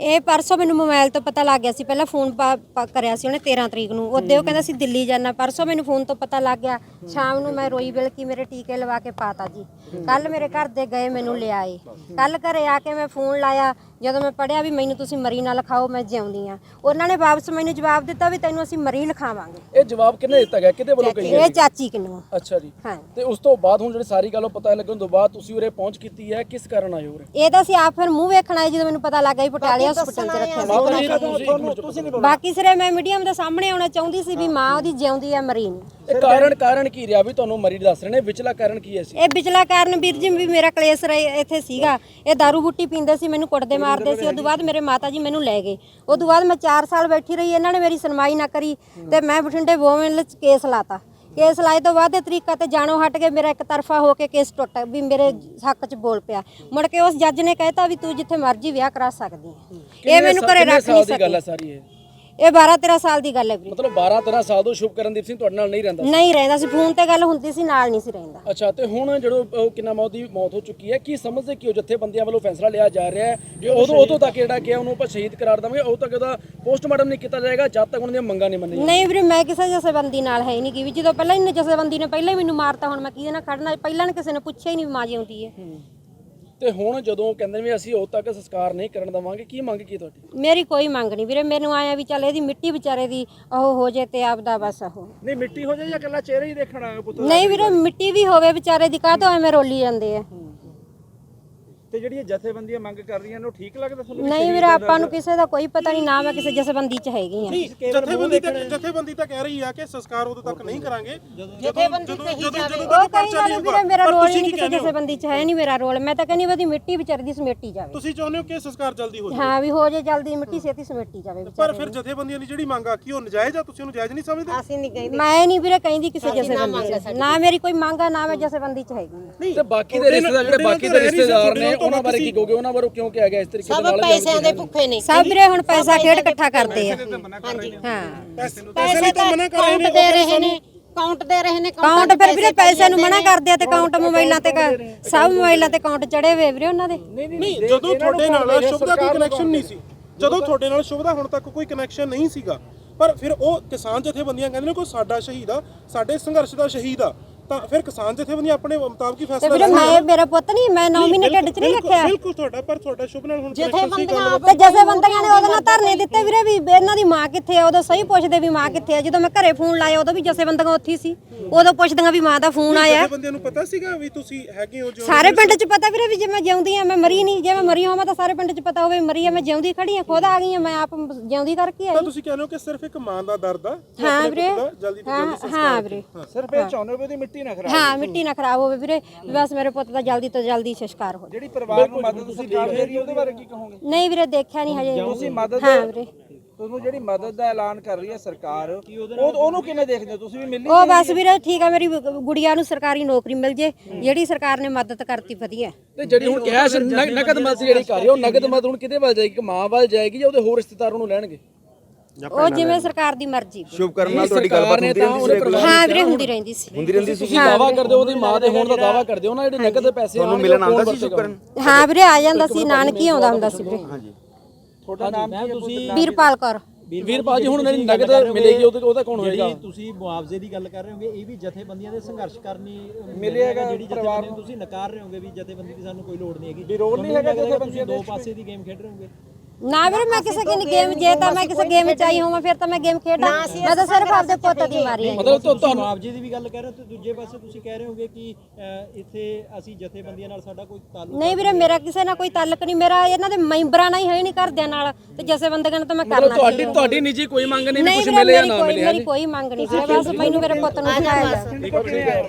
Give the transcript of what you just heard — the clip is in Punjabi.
ਇਹ ਪਰਸੋਂ ਮੈਨੂੰ ਮੋਬਾਈਲ ਤੋਂ ਪਤਾ ਲੱਗ ਗਿਆ ਸੀ। ਪਹਿਲਾਂ ਫੋਨ ਪਾ- ਕਰਿਆ ਸੀ ਉਹਨੇ 13 ਤਰੀਕ ਨੂੰ। ਉਹਦੇ ਉਹ ਕਹਿੰਦਾ ਸੀ ਦਿੱਲੀ ਜਾਣਾ ਪਰਸੋਂ ਮੈਨੂੰ ਫੋਨ ਤੋਂ ਪਤਾ ਲੱਗ ਗਿਆ। ਸ਼ਾਮ ਨੂੰ ਮੈਂ ਰੋਈ ਬਿਲ ਕੀ ਮੇਰੇ ਟੀਕੇ ਲਵਾ ਕੇ ਪਾਤਾ ਜੀ। ਕੱਲ ਮੇਰੇ ਘਰ ਦੇ ਗਏ, ਮੈਨੂੰ ਲਿਆਏ। ਕੱਲ ਘਰੇ ਆ ਕੇ ਮੈਂ ਫੋਨ ਲਾਇਆ। ਜਦੋਂ ਮੈਂ ਪੜਿਆ ਵੀ ਮੈਨੂੰ ਤੁਸੀਂ ਮਰੀ ਨਾ ਲਿਖਾਓ ਮੈਂ ਜਿਉਂਦੀ ਆ ਉਹਨਾਂ ਨੇ ਵਾਪਸ ਮੈਨੂੰ ਜਵਾਬ ਦਿੱਤਾ ਵੀ ਤੈਨੂੰ ਅਸੀਂ ਮਰੀ ਲਿਖਾਵਾਂਗੇ। ਇਹ ਜਵਾਬ ਕਿਹਨੇ ਦਿੱਤਾ ਗਿਆ? ਕਿਹਦੇ ਵੱਲੋਂ ਕਹੀ ਇਹ ਚਾਚੀ ਕਿਨੂੰ ਅੱਛਾ ਜੀ। ਹਾਂ ਤੇ ਉਸ ਤੋਂ ਬਾਅਦ ਹੁਣ ਜਿਹੜੀ ਸਾਰੀ ਗੱਲ ਉਹ ਪਤਾ ਲੱਗਣ ਤੋਂ ਬਾਅਦ ਤੁਸੀਂ ਉਰੇ ਪਹੁੰਚ ਕੀਤੀ ਹੈ ਕਿਸ ਕਾਰਨ ਆਏ ਹੋ ਉਰੇ? ਇਹ ਤਾਂ ਅਸੀਂ ਆਪ ਫਿਰ ਮੂੰਹ ਵੇਖਣ ਆਏ ਜਦੋਂ ਮੈਨੂੰ ਪਤਾ ਲੱਗਾ ਵੀ ਪਟਿਆਲੇ ਹਸਪੀਟਲ 'ਚ ਰੱਖਿਆ ਮਾਤਾ ਜੀ ਤੁਸੀਂ ਤੁਸੀਂ ਬਾਕੀ ਸਿਰੇ ਮੈਂ ਮੀਡੀਅਮ ਦੇ ਸਾਹਮਣੇ ਆਉਣਾ ਚਾਹੁੰਦੀ ਸੀ ਵੀ ਮਾਂ ਉਹਦੀ ਜਿਉਂਦੀ ਆ ਮਰੀ ਨਹੀਂ ਇਹ ਕਾਰਨ ਕਾਰਨ ਕੀ ਰਿਹਾ? ਵੀ ਤੁਹਾਨੂੰ ਮਰੀ ਦੱਸ ਰਹੇ ਨੇ ਵਿਚਲਾ ਕਾਰਨ ਕੀ ਹੈ ਸੀ ਇਹ ਵਿਚਲਾ ਕਾਰਨ ਵੀਰ ਜੀ ਵੀ ਮੇਰਾ ਕਲੇਸ਼ ਰਹੇ ਇੱਥੇ ਸੀਗਾ। ਇਹ दारू ਬੁੱਟੀ ਪੀਂਦੇ ਸੀ ਮੈਨੂੰ ਕੁੱਟਦੇ ਮਾਰਦੇ ਸੀ। ਉਦੋਂ ਬਾਅਦ ਮੇਰੇ ਮਾਤਾ ਜੀ ਮੈਨੂੰ ਲੈ ਗਏ। ਉਦੋਂ ਬਾਅਦ ਮੈਂ 4 ਸਾਲ ਬੈਠੀ ਰਹੀ ਇਹਨਾਂ ਨੇ ਮੇਰੀ ਸੁਣਵਾਈ ਨਾ ਕਰੀ ਤੇ ਮੈਂ ਬਠਿੰਡੇ ਵੋਮਨ ਚ ਕੇਸ ਲਾਤਾ। ਕੇਸ ਲਾਏ ਤੋਂ ਬਾਅਦ ਇਹ ਤਰੀਕਾ ਤੇ ਜਾਣੋ ਹਟ ਕੇ ਮੇਰਾ ਇੱਕ ਤਰਫਾ ਹੋ ਕੇ ਕੇਸ ਟੁੱਟ ਵੀ ਮੇਰੇ ਹੱਕ 'ਚ ਬੋਲ ਪਿਆ। ਮੁੜ ਕੇ ਉਸ ਜੱਜ ਨੇ ਕਹਿਤਾ ਵੀ ਤੂੰ ਜਿੱਥੇ ਮਰਜ਼ੀ ਵਿਆਹ ਕਰਾ ਸਕਦੀ ਹੈ। ਇਹ ਮੈਨੂੰ ਘਰੇ ਰੱਖ ਨਹੀਂ ਦੀ ਗੱਲ ਹੈ ਸਕੀ ਸਾਰੀ ਇਹ? ਇਹ 12 13 ਸਾਲ ਦੀ ਗੱਲ ਹੈ ਵੀਰੇ। ਮਤਲਬ 12 13 ਸਾਲ ਤੋਂ ਸ਼ੁਭਕਰਨਦੀਪ ਸਿੰਘ ਤੁਹਾਡੇ ਨਾਲ ਨਹੀਂ ਰਹਿੰਦਾ ਨਹੀਂ ਰਹਿੰਦਾ ਸੀ ਫੋਨ ਤੇ ਗੱਲ ਹੁੰਦੀ ਸੀ ਨਾਲ ਨਹੀਂ ਸੀ ਰਹਿੰਦਾ। ਅੱਛਾ ਤੇ ਹੁਣ ਜਦੋਂ ਉਹ ਕਿੰਨਾ ਮੌਤ ਦੀ ਮੌਤ ਹੋ ਚੁੱਕੀ ਹੈ ਕੀ ਸਮਝਦੇ ਕਿ ਉਹ ਜਥੇਬੰਦੀਆਂ ਵੱਲੋਂ ਫੈਸਲਾ ਲਿਆ ਜਾ ਰਿਹਾ ਹੈ? ਕਿ ਉਦੋਂ ਉਦੋਂ ਤੱਕ ਜਿਹੜਾ ਕਿ ਉਹਨੂੰ ਆਪਾਂ ਸ਼ਹੀਦ ਕਰਾਰ ਦਵਾਂਗੇ ਉਦੋਂ ਤੱਕ ਉਹਦਾ ਪੋਸਟਮਾਰਟਮ ਨਹੀਂ ਕੀਤਾ ਜਾਏਗਾ ਜਦ ਤੱਕ ਉਹਨਾਂ ਦੀਆਂ ਮੰਗਾਂ ਨਹੀਂ ਮੰਨੀਆਂ ਨਹੀਂ ਵੀਰੇ ਮੈਂ ਕਿਸੇ ਜਥੇਬੰਦੀ ਨਾਲ ਹੈ ਨਹੀਂ ਕਿ ਵੀ ਜਦੋਂ ਪਹਿਲਾਂ ਹੀ ਜਥੇਬੰਦੀ ਨੇ ਪਹਿਲਾਂ ਹੀ ਮੈਨੂੰ ਮਾਰਤਾ ਹੁਣ ਮੈਂ ਕਿਹਦੇ ਨਾਲ ਖੜਨਾ? ਪਹਿਲਾਂ ਨੇ ਕਿਸੇ ਨੇ ਪੁੱਛਿਆ ਹੀ ਨਹੀਂ ਮਾਂ ਜਿਉਂਦੀ ਹੈ। ਤੇ ਹੁਣ ਜਦੋਂ ਕਹਿੰਦੇ ਵੀ ਅਸੀਂ ਉਦੋਂ ਤੱਕ ਸੰਸਕਾਰ ਨਹੀਂ ਕਰਨ ਦਵਾਂਗੇ ਕੀ ਮੰਗ ਕੀ ਤੁਹਾਡੀ? ਮੇਰੀ ਕੋਈ ਮੰਗ ਨਹੀਂ ਵੀਰੇ ਮੈਨੂੰ ਆਇਆ ਵੀ ਚੱਲ ਇਹਦੀ ਮਿੱਟੀ ਵਿਚਾਰੇ ਦੀ ਉਹ ਹੋ ਜੇ ਤੇ ਆਪਦਾ ਬਸ ਉਹ। ਨਹੀਂ ਮਿੱਟੀ ਹੋ ਜਾਏ ਜਾਂ ਇਕੱਲਾ ਚਿਹਰਾ ਹੀ ਦੇਖਣਾ ਪੁੱਤ? ਨਹੀਂ ਵੀਰੇ ਮਿੱਟੀ ਵੀ ਹੋਵੇ ਵਿਚਾਰੇ ਦੀ ਕਾਹ ਤੋਂ ਐਵੇਂ ਰੋਲੀ ਜਾਂਦੇ ਆ? ਤੇ ਜਿਹੜੀਆਂ ਜਥੇਬੰਦੀਆਂ ਮੰਗ ਕਰ ਰਹੀਆਂ ਨੇ ਉਹ ਠੀਕ ਲੱਗਦਾ ਤੁਹਾਨੂੰ ਨਹੀਂ ਵੀਰੇ ਆਪਾਂ ਨੂੰ ਕਿਸੇ ਦਾ ਕੋਈ ਪਤਾ ਨਹੀਂ ਨਾ ਮੈਂ ਕਿਸੇ ਜਥੇਬੰਦੀ 'ਚ ਹੈਗੀ ਆ ਜਥੇਬੰਦੀ ਤਾਂ ਜਥੇਬੰਦੀ ਤਾਂ ਕਹਿ ਰਹੀ ਆ ਕਿ ਸੰਸਕਾਰ ਉਦੋਂ ਤੱਕ ਨਹੀਂ ਕਰਾਂਗੇ। ਜਥੇਬੰਦੀ ਉਹ ਕਹੀ ਜਾਂਦੇ ਵੀਰੇ ਮੇਰਾ ਰੋਲ ਨਹੀਂ ਕਿਸੇ ਜਥੇਬੰਦੀ 'ਚ ਹੈ ਨਹੀਂ ਮੇਰਾ ਰੋਲ। ਮੈਂ ਤਾਂ ਕਹਿੰਦੀ ਉਹਦੀ ਮਿੱਟੀ ਵਿਚਾਰੀ ਦੀ ਸਮੇਟੀ ਜਾਵੇ। ਤੁਸੀਂ ਚਾਹੁੰਦੇ ਹੋ ਕਿ ਸੰਸਕਾਰ ਜਲਦੀ ਹੋ ਜਾਵੇ? ਹਾਂ ਵੀ ਹੋ ਜੇ ਜਲਦੀ ਮਿੱਟੀ ਛੇਤੀ ਸਮੇਟੀ ਜਾਵੇ ਪਰ ਫਿਰ ਜਥੇਬੰਦੀਆਂ ਦੀ ਜਿਹੜੀ ਮੰਗ ਆ ਕੀ ਉਹ ਨਜਾਇਜ਼ ਆ? ਤੁਸੀਂ ਉਹਨੂੰ ਜਾਇਜ਼ ਨਹੀਂ ਸਮਝਦੇ? ਮੈਂ ਨਹੀਂ ਵੀਰੇ ਕਹਿੰਦੀ ਕਿਸੇ ਜਥੇਬੰਦੀ ਨਾ ਮੇਰੀ ਕੋਈ ਮੰਗ ਆ ਨਾ ਮੈਂ ਜਥੇਬੰਦੀ 'ਚ ਹੈਗੀ ਆ। ਤੇ ਬਾਕੀ ਦੇ ਰਿਸ਼ਤੇਦਾਰ ਜਿਹੜੇ ਬਾਕੀ ਦੇ ਰਿਸ਼ਤੇਦਾਰ ਨੇ ਉਹਨਾਂ ਬਾਰੇ ਕੀ ਕਹੋਗੇ? ਉਹਨਾਂ ਬਾਰੇ ਕਿਉਂ ਕਿਹਾ ਗਿਆ? ਇਸ ਤਰੀਕੇ ਦੇ ਨਾਲ ਪੈਸਿਆਂ ਦੇ ਭੁੱਖੇ ਨੇ। ਸਭ ਵੀਰੇ ਹੁਣ ਪੈਸਾ ਖੇਡ ਇਕੱਠਾ ਕਰਦੇ ਆ। ਹਾਂਜੀ ਹਾਂ। ਪੈਸੇ ਲਈ ਤਾਂ ਮਨਾ ਕਰ ਰਹੇ ਨੇ ਕਾਊਂਟ ਦੇ ਰਹੇ ਨੇ ਕਾਊਂਟ ਦੇ ਰਹੇ ਨੇ ਕਾਊਂਟ ਫਿਰ ਵੀਰੇ ਪੈਸੇ ਨੂੰ ਮਨਾ ਕਰਦੇ ਆ ਤੇ ਕਾਊਂਟ ਮੋਬਾਈਲਾਂ ਤੇ ਕ- ਸਭ ਮੋਬਾਈਲਾਂ ਤੇ ਕਾਊਂਟ ਚੜੇ ਹੋਏ ਵੀਰੇ ਉਹਨਾਂ ਦੇ। ਨਹੀਂ ਜਦੋਂ ਤੁਹਾਡੇ ਨਾਲ ਸ਼ੁਭ ਦਾ ਕੋਈ ਕਨੈਕਸ਼ਨ ਨਹੀਂ ਸੀ? ਜਦੋਂ ਤੁਹਾਡੇ ਨਾਲ ਸ਼ੁਭ ਦਾ ਹੁਣ ਤੱਕ ਕੋਈ ਕਨੈਕਸ਼ਨ ਨਹੀਂ ਸੀਗਾ। ਪਰ ਫਿਰ ਉਹ ਕਿਸਾਨ ਜਥੇਬੰਦੀਆਂ ਕਹਿੰਦੇ ਨੇ ਕੋਈ ਸਾਡਾ ਸ਼ਹੀਦ ਆ ਸਾਡੇ ਸੰਘਰਸ਼ ਦਾ ਸ਼ਹੀਦ ਆ। ਤਾਂ ਫਿਰ ਕਿਸਾਨ ਜਥੇਬੰਦੀਆਂ ਆਪਣੇ ਮੁਤਾਬਕ ਹੀ ਤੇ ਫੈਸਲਾ ਵੀਰੇ ਮੈਂ ਮੇਰਾ ਪੁੱਤ ਨਹੀਂ ਮੈਂ 9 ਮਹੀਨੇ ਢਿੱਡ 'ਚ ਨਹੀਂ ਬਿਲਕੁਲ- ਰੱਖਿਆ। ਬਿਲਕੁਲ ਤੁਹਾਡਾ ਪਰ ਤੁਹਾਡਾ ਸ਼ੁਭ ਨਾਲ ਹੁਣ connection ਸੀ ਗੱਲ ਤੇ ਜਸੇ ਬੰਦਿਆਂ ਨੇ ਉਹਦੇ ਨਾਲ ਧਰਨੇ ਦਿੱਤੇ ਵੀਰੇ ਵੀ ਇਹਨਾਂ ਦੀ ਮਾਂ ਕਿੱਥੇ ਆ ਉਦੋਂ ਸਹੀ ਪੁੱਛਦੇ ਵੀ ਮਾਂ ਕਿੱਥੇ ਆ। ਜਦੋਂ ਮੈਂ ਘਰੇ ਫੋਨ ਲਾਇਆ ਉਦੋਂ ਵੀ ਜਸੇ ਬੰਦਿਆਂ ਉੱਥੇ ਹੀ ਸੀ। ਉਦੋਂ ਪੁੱਛਦੀਆਂ ਵੀ ਮਾਂ ਦਾ ਫੋਨ ਆਇਆ। ਬੰਦਿਆਂ ਨੂੰ ਪਤਾ ਸੀਗਾ ਵੀ ਤੁਸੀਂ ਹੈਗੇ ਹੋ ਜੋ ਸਾਰੇ ਪਿੰਡ 'ਚ ਪਤਾ ਵੀਰੇ ਵੀ ਜੇ ਮੈਂ ਜਿਉਂਦੀ ਆ ਮੈਂ ਮਰੀ ਨਹੀਂ। ਜੇ ਮੈਂ ਮਰੀ ਹੋਵਾਂ ਤਾਂ ਸਾਰੇ ਪਿੰਡ 'ਚ ਪਤਾ ਹੋਵੇ ਮਰੀ ਆ ਮੈਂ ਜਿਉਂਦੀ ਖੜੀ ਆ ਖੁਦ ਆ ਗਈ ਆ ਮੈਂ ਆਪ ਜਿਉਂਦੀ ਕਰਕੇ ਤਾਂ ਆਈ ਤੁਸੀਂ ਕਹਿੰਦੇ ਹੋ ਕਿ ਸਿਰਫ ਇੱਕ ਮਾਂ ਦਾ ਦਰਦ ਆ? ਹਾਂ ਆਪਣੇ ਵੀਰੇ। ਪੁੱਤ ਦਾ? ਜਲਦੀ ਤੋਂ ਜਲਦੀ ਹਾਂ ਵੀਰੇ। ਸਿਰਫ ਇਹ ਚਾਹੁੰਦੇ ਹੋ ਵੀ ਉਹਦੀ ਮਿੱਟੀ ਨਾ ਖਰਾਬ ਹਾਂ ਮਿੱਟੀ ਨਾ ਖਰਾਬ ਹੋਵੇ ਵੀਰੇ। ਵੀ ਬਸ ਮੇਰੇ ਪੁੱਤ ਦਾ ਜਲਦੀ ਤੋਂ ਜਲਦੀ ਸੰਸਕਾਰ ਹੋ ਜਾਵੇ। ਜਿਹੜੀ ਪਰਿਵਾਰ ਨੂੰ ਮਦਦ ਤੁਸੀਂ ਦੇ ਰਹੀ ਉਹਦੇ ਬਾਰੇ ਕੀ ਕਹੋਗੇ? ਨਹੀਂ ਵੀਰੇ ਦੇਖਿਆ ਨਹੀਂ ਹਜੇ। ਤੁਸੀਂ ਮਦਦ ਹਾਂ ਵੀਰੇ। ਤੁਹਾਨੂੰ ਜਿਹੜੀ ਮਦਦ ਦਾ ਐਲਾਨ ਕਰ ਰਹੀ ਹੈ ਸਰਕਾਰ ਉਹ ਉਹਨੂੰ ਕਿਵੇਂ ਦੇਖਦੇ ਹੋ? ਤੁਸੀਂ ਵੀ ਮਿਲੀ ਉਹ ਬਸ ਵੀਰੇ ਠੀਕ ਆ ਮੇਰੀ ਗੁੜੀਆ ਨੂੰ ਸਰਕਾਰੀ ਨੌਕਰੀ ਮਿਲ ਜੇ। ਜਿਹੜੀ ਸਰਕਾਰ ਨੇ ਮਦਦ ਕਰਤੀ ਵਧੀਆ। ਤੇ ਜਿਹੜੀ ਹੁਣ ਕੈਸ਼ ਨਗ- ਨਗਦ ਮਦਦ ਜਿਹੜੀ ਕਰ ਰਹੀ ਹੈ ਉਹ ਨਗਦ ਮਦਦ ਹੁਣ ਕਿਹਦੇ ਵੱਲ ਜਾਏਗੀ? ਕਿ ਮਾਂ ਵੱਲ ਜਾਏਗੀ ਜਾਂ ਉਹਦੇ ਹੋਰ ਰਿਸ਼ਤੇਦਾਰ ਉਹਨੂੰ ਲੈਣਗੇ? ਉਹ ਜਿਵੇਂ ਸਰਕਾਰ ਦੀ ਮਰਜ਼ੀ। ਸ਼ੁਭ ਕਰਨ ਨਾਲ ਤੁਹਾਡੀ ਗੱਲਬਾਤ ਹੁੰਦੀ ਰਹਿੰਦੀ ਸੀ ਹਾਂ ਵੀਰੇ ਹੁੰਦੀ ਰਹਿੰਦੀ ਸੀ। ਹੁੰਦੀ ਰਹਿੰਦੀ ਸੀ ਤੁਸੀਂ ਦਾਵਾ ਕਰਦੇ ਹੋ ਉਹਦੀ ਮਾਂ ਦੇ ਹੋਣ ਦਾ ਦਾਵਾ ਕਰਦੇ ਹੋ ਨਾ ਜਿਹੜੇ ਨਗਦ ਪੈਸੇ ਤੁਹਾਨੂੰ ਮਿਲਣ ਆਉਂਦਾ ਸੀ ਸ਼ੁਭ ਕਰਨ ਹਾਂ ਵੀਰੇ ਆ ਜਾਂਦਾ ਸੀ ਨਾਨਕੀ ਆਉਂਦਾ ਹੁੰਦਾ ਸੀ ਵੀਰੇ। ਹਾਂਜੀ। ਤੁਹਾਡਾ ਨਾਮ ਕੀ ਤੁਸੀਂ ਵੀਰਪਾਲ ਕੌਰ। ਵੀਰਪਾਲ ਜੀ ਹੁਣ ਜਿਹੜੀ ਨਗਦ ਮਿਲੇਗੀ ਉਹਦੇ ਉਹਦਾ ਕੌਣ ਹੋਏਗਾ? ਜਿਹੜੀ ਤੁਸੀਂ ਮੁਆਵਜ਼ੇ ਦੀ ਗੱਲ ਕਰ ਰਹੇ ਹੋਗੇ ਇਹ ਵੀ ਜਥੇਬੰਦੀਆਂ ਦੇ ਸੰਘਰਸ਼ ਕਰਨੀ ਮਿਲੇਗਾ ਜਿਹੜੀ ਜਥੇਬੰਦੀ ਨੂੰ। ਤੁਸੀਂ ਨਕਾਰ ਰਹੇ ਹੋਗੇ ਵੀ ਜਥੇਬੰਦੀ ਦੀ ਸਾਨੂੰ ਕੋਈ ਲੋੜ ਨਹੀਂ ਹੈਗੀ। ਵੀ ਰੋਲ ਨਹੀਂ ਹੈਗਾ ਜਥੇਬੰਦੀਆਂ ਦੋ ਪਾਸੇ ਦੀ ਗੇਮ ਖੇਡ ਰਹੇ ਹੋਗੇ? ਨਾ ਵੀਰੇ ਮੈਂ ਕਿਸੇ ਦੀ ਗੇਮ ਜੇ ਤਾਂ ਮੈਂ ਕਿਸੇ ਗੇਮ ਚ ਆਈ ਹੋਵਾਂ ਫਿਰ ਤਾਂ ਮੈਂ ਗੇਮ ਖੇਡਾਂ। ਮੈਂ ਤਾਂ ਸਿਰਫ ਆਪਦੇ ਪੁੱਤ ਦੀ ਮਾਰੀ ਆਈ ਮਤਲਬ ਤੁਹਾਨੂੰ ਮੁਆਵਜ਼ੇ ਦੀ ਵੀ ਗੱਲ ਕਰ ਰਹੇ ਹੋ ਤੇ ਦੂਜੇ ਪਾਸੇ ਤੁਸੀਂ ਕਹਿ ਰਹੇ ਹੋਗੇ ਕਿ ਅਹ, ਇੱਥੇ ਅਸੀਂ ਜਥੇਬੰਦੀਆਂ ਨਾਲ ਸਾਡਾ ਕੋਈ ਤਾਲੁਕ ਨਹੀਂ ਵੀਰੇ ਮੇਰਾ ਕਿਸੇ ਨਾਲ ਕੋਈ ਤਾਲੁਕ ਨਹੀਂ ਮੇਰਾ ਇਹਨਾਂ ਦੇ ਮੈਂਬਰਾਂ ਨਾਲ ਹੀ ਹੈ ਨਹੀਂ ਘਰਦਿਆਂ ਨਾਲ ਤੇ ਜਸੇ ਬੰਦਿਆਂ ਨਾਲ ਤਾਂ ਮੈਂ ਕਰਨਾ ਤੁਹਾਡੀ ਤੁਹਾਡੀ ਨਿੱਜੀ ਕੋਈ ਮੰਗ ਨਹੀਂ ਵੀ ਨਹੀਂ ਕੁਝ ਵੀਰੇ ਮਿਲੇ ਜਾਂ ਮੇਰੀ ਨਾ ਕੋਈ ਮਿਲੇ ਮੇਰੀ ਕੋਈ ਮੰਗ ਨਹੀਂ। ਵੀਰੇ ਬਸ ਮੈਨੂੰ ਮੇਰੇ ਪੁੱਤ ਨੂੰ ਸਿਖਾਇਆ